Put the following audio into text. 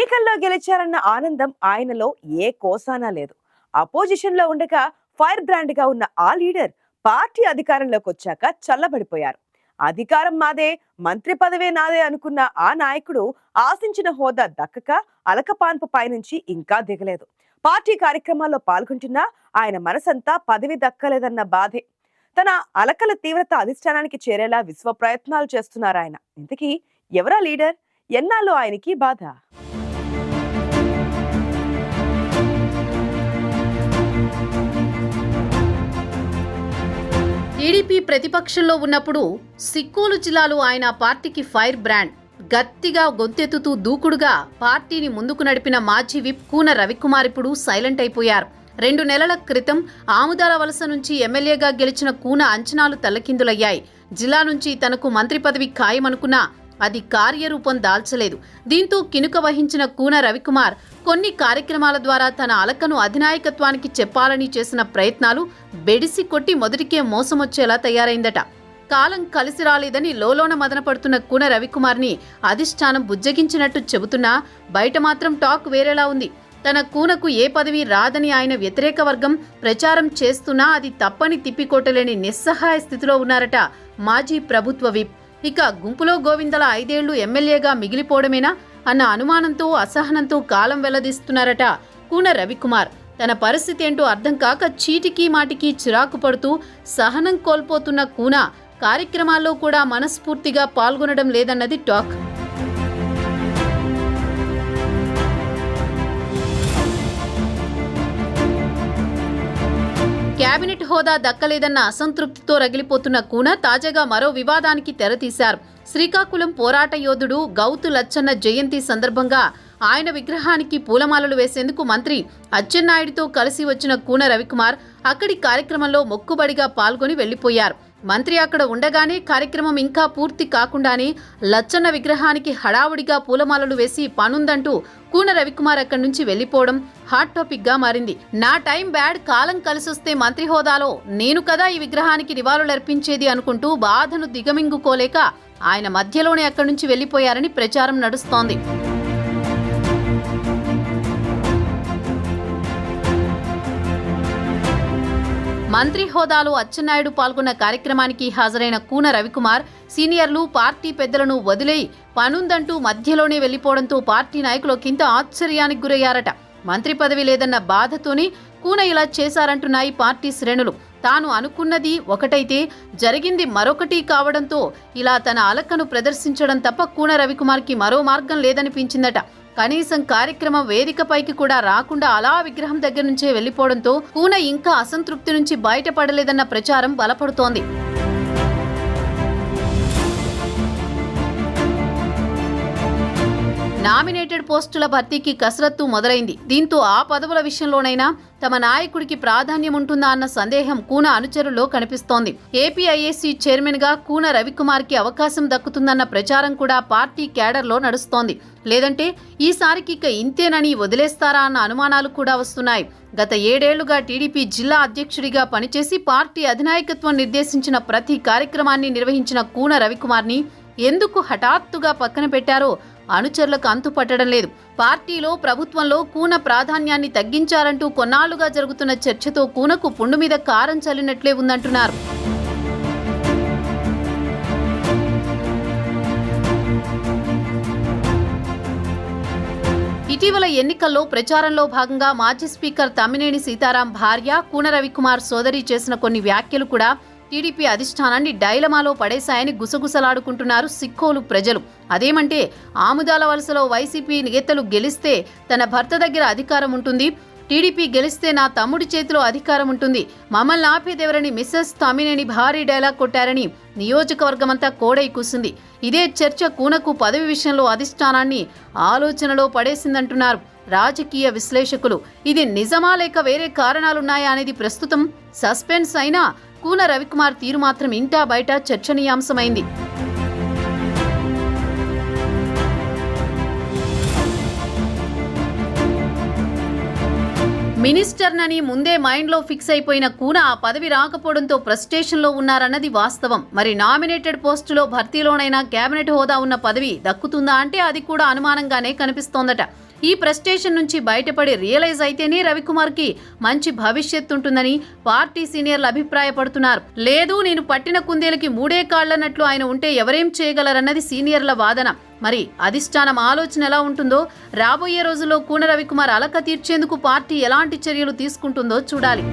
ఎన్నికల్లో గెలిచారన్న ఆనందం ఆయనలో ఏ కోసానా లేదు. అపోజిషన్లో ఉండగా ఫైర్ బ్రాండ్గా ఉన్న ఆ లీడర్ పార్టీ అధికారంలోకి వచ్చాక చల్లబడిపోయారు. అధికారం మాదే మంత్రి పదవే నాదే అనుకున్న ఆ నాయకుడు ఆశించిన హోదా దక్కక అలకపాన్పు పైనుంచి ఇంకా దిగలేదు. పార్టీ కార్యక్రమాల్లో పాల్గొంటున్నా ఆయన మనసంతా పదవి దక్కలేదన్న బాధే. తన అలకల తీవ్రత అధిష్టానానికి చేరేలా విశ్వ ప్రయత్నాలు చేస్తున్నారు ఆయన ఇంతకీ ఎవరా లీడర్? ఎన్నాళ్ళు ఆయనకి బాధ? టీడీపీ ప్రతిపక్షంలో ఉన్నప్పుడు సిక్కోలు జిల్లాలో ఆయన పార్టీకి ఫైర్ బ్రాండ్ గట్టిగా గొంతెత్తుతూ దూకుడుగా పార్టీని ముందుకు నడిపిన మాజీ విప్ కూన రవికుమార్ ఇప్పుడు సైలెంట్ అయిపోయారు. రెండు నెలల క్రితం ఆముదాల వలస నుంచి ఎమ్మెల్యేగా గెలిచిన కూన అంచనాలు తల్లకిందులయ్యాయి. జిల్లా నుంచి తనకు మంత్రి పదవి ఖాయమనుకున్నా అది కార్యరూపం దాల్చలేదు. దీంతో కినుక వహించిన కూన రవికుమార్ కొన్ని కార్యక్రమాల ద్వారా తన అలకను అధినాయకత్వానికి చెప్పాలని చేసిన ప్రయత్నాలు బెడిసి కొట్టి మొదటికే మోసమొచ్చేలా తయారైందట. కాలం కలిసి రాలేదని లోలోన మదనపడుతున్న కూన రవికుమార్ని అధిష్టానం బుజ్జగించినట్టు చెబుతున్నా బయట మాత్రం టాక్ వేరేలా ఉంది. తన కూనకు ఏ పదవి రాదని ఆయన వ్యతిరేక వర్గం ప్రచారం చేస్తున్నా అది తప్పని తిప్పికొట్టలేని నిస్సహాయ స్థితిలో ఉన్నారట మాజీ ప్రభుత్వ విప్. ఇక గుంపులో గోవిందల ఐదేళ్ళు ఎమ్మెల్యేగా మిగిలిపోవడమేనా అన్న అనుమానంతో అసహనంతో కాలం వెల్లదీస్తున్నారట కూన రవికుమార్. తన పరిస్థితి ఏంటో అర్థం కాక చీటికి మాటికి చిరాకు పడుతూ సహనం కోల్పోతున్న కూన. కార్యక్రమాల్లో కూడా మనస్ఫూర్తిగా పాల్గొనడం లేదన్నది టాక్. కేబినెట్ హోదా దక్కలేదన్న అసంతృప్తితో రగిలిపోతున్న కూన తాజాగా మరో వివాదానికి తెరతీశారు. శ్రీకాకుళం పోరాట యోధుడు గౌతు లచ్చన్న జయంతి సందర్భంగా ఆయన విగ్రహానికి పూలమాలలు వేసేందుకు మంత్రి అచ్చెన్నాయుడితో కలిసి వచ్చిన కూన రవికుమార్ అక్కడి కార్యక్రమంలో మొక్కుబడిగా పాల్గొని వెళ్ళిపోయారు మంత్రి అక్కడ ఉండగానే కార్యక్రమం ఇంకా పూర్తి కాకుండానే లచ్చన్న విగ్రహానికి హడావుడిగా పూలమాలలు వేసి పనుందంటూ కూన రవికుమార్ అక్కడి నుంచి వెళ్ళిపోవడం హాట్ టాపిక్గా మారింది. నా టైం బ్యాడ్ కాలం కలిసొస్తే మంత్రి హోదాలో నేను కదా ఈ విగ్రహానికి నివాళులర్పించేది అనుకుంటూ బాధను దిగమింగుకోలేక ఆయన మధ్యలోనే అక్కడి నుంచి వెళ్ళిపోయారని ప్రచారం నడుస్తోంది. మంత్రి హోదాలో అచ్చెన్నాయుడు పాల్గొన్న కార్యక్రమానికి హాజరైన కూన రవికుమార్ సీనియర్లు పార్టీ పెద్దలను వదిలేయి పనుందంటూ మధ్యలోనే వెళ్ళిపోవడంతో పార్టీ నాయకులు కింద ఆశ్చర్యానికి గురయ్యారట. మంత్రి పదవి లేదన్న బాధతోనే కూన ఇలా చేశారంటున్నాయి పార్టీ శ్రేణులు. తాను అనుకున్నది ఒకటైతే జరిగింది మరొకటి కావడంతో ఇలా తన అలకను ప్రదర్శించడం తప్ప కూన రవికుమార్కి మరో మార్గం లేదనిపించిందట. కనీసం కార్యక్రమం వేదికపైకి కూడా రాకుండా అలా విగ్రహం దగ్గర నుంచే వెళ్ళిపోవడంతో కూన ఇంకా అసంతృప్తి నుంచి బయటపడలేదన్న ప్రచారం బలపడుతోంది. నామినేటెడ్ పోస్టుల భర్తీకి కసరత్తు మొదలైంది. దీంతో ఆ పదవుల విషయంలోనైనా తమ నాయకుడికి ప్రాధాన్యం ఉంటుందా అన్న సందేహం కూన అనుచరుల్లో కనిపిస్తోంది. ఏపీఐఏసీ చైర్మన్గా కూన రవికుమార్కి అవకాశం దక్కుతుందన్న ప్రచారం కూడా పార్టీ క్యాడర్లో నడుస్తోంది. లేదంటే ఈసారికి ఇక ఇంతేనని వదిలేస్తారా అన్న అనుమానాలు కూడా వస్తున్నాయి. గత ఏడేళ్ళుగా టీడీపీ జిల్లా అధ్యక్షుడిగా పనిచేసి పార్టీ అధినాయకత్వం నిర్దేశించిన ప్రతి కార్యక్రమాన్ని నిర్వహించిన కూన రవికుమార్ని ఎందుకు హఠాత్తుగా పక్కన పెట్టారో అనుచరులకు అంతుపట్టడం లేదు. పార్టీలో ప్రభుత్వంలో కూన ప్రాధాన్యాన్ని తగ్గించారంటూ కొన్నాళ్ళుగా జరుగుతున్న చర్చతో కూనకు పుండు మీద కారం చల్లినట్లే ఉందంటున్నారు. ఇటీవల ఎన్నికల్లో ప్రచారంలో భాగంగా మాజీ స్పీకర్ తమ్మినేని సీతారాం భార్య కూన రవికుమార్ సోదరి చేసిన కొన్ని వ్యాఖ్యలు కూడా టీడీపీ అధిష్టానాన్ని డైలమాలో పడేశాయని గుసగుసలాడుకుంటున్నారు సిక్కోలు ప్రజలు. అదేమంటే ఆముదాల వలసలో వైసీపీ నేతలు గెలిస్తే తన భర్త దగ్గర అధికారం ఉంటుంది. టీడీపీ గెలిస్తే నా తమ్ముడి చేతిలో అధికారం ఉంటుంది. మమ్మల్ని ఆపేదెవరని మిస్సెస్ తమ్మినేని భారీ డైలాగ్ కొట్టారని నియోజకవర్గమంతా కోడై కూసింది. ఇదే చర్చ కూనకు పదవి విషయంలో అధిష్టానాన్ని ఆలోచనలో పడేసిందంటున్నారు రాజకీయ విశ్లేషకులు. ఇది నిజమా లేక వేరే కారణాలున్నాయా అనేది ప్రస్తుతం సస్పెన్స్ అయినా కూన రవికుమార్ తీరు మాత్రం ఇంటా బయట చర్చనీయాంశమైంది. మినిస్టర్నని ముందే మైండ్లో ఫిక్స్ అయిపోయిన కూన ఆ పదవి రాకపోవడంతో ఫ్రస్ట్రేషన్లో ఉన్నారన్నది వాస్తవం. మరి నామినేటెడ్ పోస్టులో భర్తీలోనైనా కేబినెట్ హోదా ఉన్న పదవి దక్కుతుందా అంటే అది కూడా అనుమానంగానే కనిపిస్తోందట. ఈ ప్రెస్టేషన్ నుంచి బయటపడి రియలైజ్ అయితేనే రవికుమార్కి మంచి భవిష్యత్తు ఉంటుందని పార్టీ సీనియర్లు అభిప్రాయపడుతున్నారు. లేదు నేను పట్టిన కుందేలకి మూడే కాళ్ళన్నట్లు ఆయన ఉంటే ఎవరేం చేయగలరన్నది సీనియర్ల వాదన. మరి అధిష్టానం ఆలోచన ఎలా ఉంటుందో రాబోయే రోజుల్లో కూన రవికుమార్ అలక తీర్చేందుకు పార్టీ ఎలాంటి చర్యలు తీసుకుంటుందో చూడాలి.